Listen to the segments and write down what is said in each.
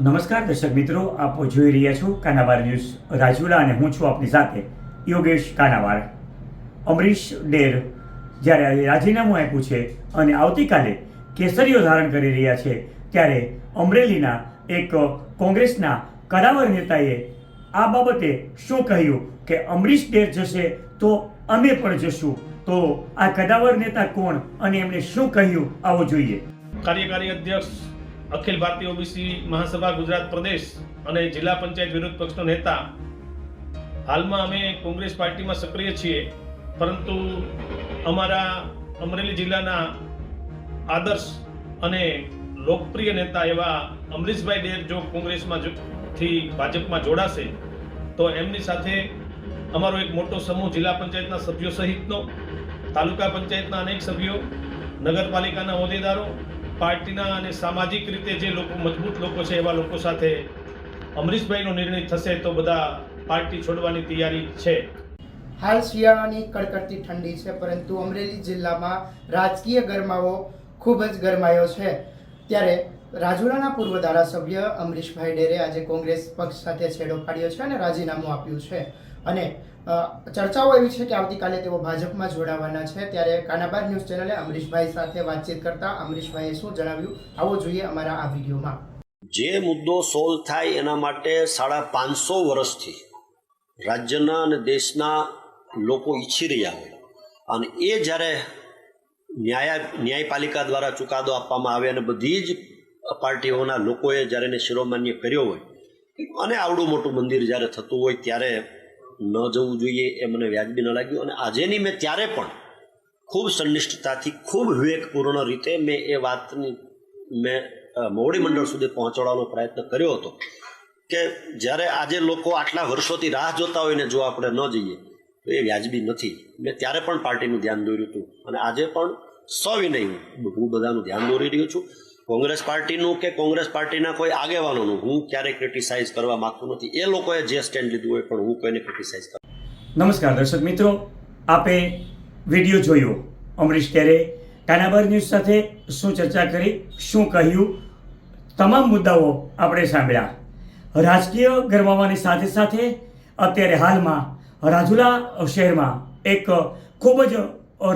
નમસ્કાર દર્શક મિત્રો, આપ જોઈ રહ્યા છો કાનાવાર ન્યૂઝ રાજુલા અને હું છું આપની સાથે યોગેશ કાનાવાર અમરીશ ડેર, જ્યારે રાજીનામું આપ્યું છે અને આવતીકાલે કેસરીઓ ધારણ કરી રહ્યા છે, ત્યારે અમરેલીના એક કોંગ્રેસના કદાવર નેતાએ આ બાબતે શું કહ્યું કે અમરીશ ડેર જશે તો અમે પણ જશું? તો આ કદાવર નેતા કોણ અને એમણે શું કહ્યું? આવો જોઈએ. કાર્યકારી અધ્યક્ષ અખિલ ભારતીય ઓબીસી મહાસભા, ગુજરાત પ્રદેશ અને જિલ્લા પંચાયત વિરોધ પક્ષનો નેતા. હાલમાં અમે કોંગ્રેસ પાર્ટીમાં સક્રિય છીએ, પરંતુ અમારા અમરેલી જિલ્લાના આદર્શ અને લોકપ્રિય નેતા એવા અમરીશભાઈ ડેર જો કોંગ્રેસમાં થી ભાજપમાં જોડાશે, તો એમની સાથે અમારો એક મોટો સમૂહ જિલ્લા પંચાયતના સભ્યો સહિતનો, તાલુકા પંચાયતના અનેક સભ્યો, નગરપાલિકાના હોદ્દેદારો પાર્ટીના અને સામાજિક રીતે જે લોકો મજબૂત લોકો છે એવા લોકો સાથે અમરીશભાઈનો નિર્ણય થશે તો બધા પાર્ટી છોડવાની તૈયારી છે. હાલ શિયાળાની કડકડતી ઠંડી છે, પરંતુ અમરેલી જિલ્લામાં રાજકીય ગરમાવો ખૂબ જ ગરમાયો છે. ત્યારે રાજુલાના પૂર્વ ધારાસભ્ય અમરીશભાઈ ડેરે આજે કોંગ્રેસ પક્ષ સાથે છેડો પાડ્યો છે અને રાજીનામું આપ્યું છે. અને ચર્ચાઓ એવી છે કે આવતીકાલે તેઓ ભાજપમાં જોડાવાના છે. ત્યારે કાનાબાર ન્યૂઝ ચેનલે અમરીશભાઈ સાથે વાતચીત કરતા અમરીશભાઈએ શું જણાવ્યું? આવો જોઈએ અમારા આ વિડીયોમાં. જે મુદ્દો સોલ્વ થાય એના માટે સાડા પાંચસો વર્ષથી રાજ્યના અને દેશના લોકો ઈચ્છી રહ્યા હોય. અને એ જ્યારે ન્યાય, ન્યાયપાલિકા દ્વારા ચુકાદો આપવામાં આવે અને બધી જ પાર્ટીઓના લોકોએ જ્યારે એને શિરોમાન્ય કર્યો હોય અને આવડું મોટું મંદિર જ્યારે થતું હોય ત્યારે ન જવું જોઈએ એ મને વ્યાજબી ન લાગ્યું. અને આજેની મેં ત્યારે પણ ખૂબ સંનિષ્ઠતાથી, ખૂબ વિવેકપૂર્ણ રીતે મેં એ વાતની મેં મોવડી મંડળ સુધી પહોંચાડવાનો પ્રયત્ન કર્યો હતો કે જ્યારે આજે લોકો આટલા વર્ષોથી રાહ જોતા હોય ને જો આપણે ન જઈએ, તો એ વ્યાજબી નથી. મેં ત્યારે પણ પાર્ટીનું ધ્યાન દોર્યું હતું. અને આજે પણ સવિનય હું બધાનું ધ્યાન દોરી રહ્યો છું. કોંગ્રેસ પાર્ટીનું કે કોંગ્રેસ પાર્ટીના કોઈ આગેવાનોનું હું ક્યારેય ક્રિટિસાઇઝ કરવા માંગતો નથી. એ લોકોએ જે સ્ટેન્ડ લીધું હોય પણ હું કોઈને ક્રિટિસાઇઝ કરું નમસ્કાર, દર્શક મિત્રો. આપે વીડિયો જોયો. અમરીશ કેરે કાનાબાર ન્યૂઝ સાથે શું ચર્ચા કરી, શું કહ્યું? તમામ મુદ્દાઓ આપણે સાંભળ્યા. રાજકીય ગરમાવાની સાથે સાથે અત્યારે હાલમાં રાજુલા શહેરમાં એક ખૂબ જ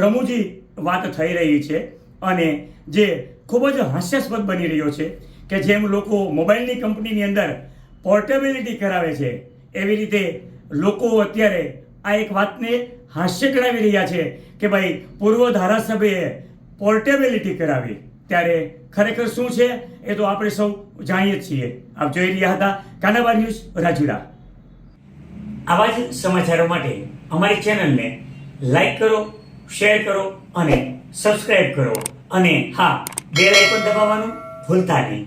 રમૂજી વાત થઈ રહી છે. અને જે ખૂબ જ હાસ્યાસ્પદ બની રહ્યો છે કે જેમ લોકો મોબાઈલની કંપનીની અંદર પોર્ટેબિલિટી કરાવે છે, એવી રીતે લોકો અત્યારે આ એક વાતને હાસ્ય ગણાવી રહ્યા છે કે ભાઈ પૂર્વ ધારાસભ્યએ પોર્ટેબિલિટી કરાવી. ત્યારે ખરેખર શું છે એ તો આપણે સૌ જાણીએ જ છીએ. આપ જોઈ રહ્યા હતા કાનાબા ન્યૂઝ રાજુડા આવા જ સમાચારો માટે અમારી ચેનલને લાઈક કરો, શેર કરો અને સબસ્ક્રાઈબ કરો. અને હા બેલ આઇકોન દબાવવાનું ભૂલતા નહીં.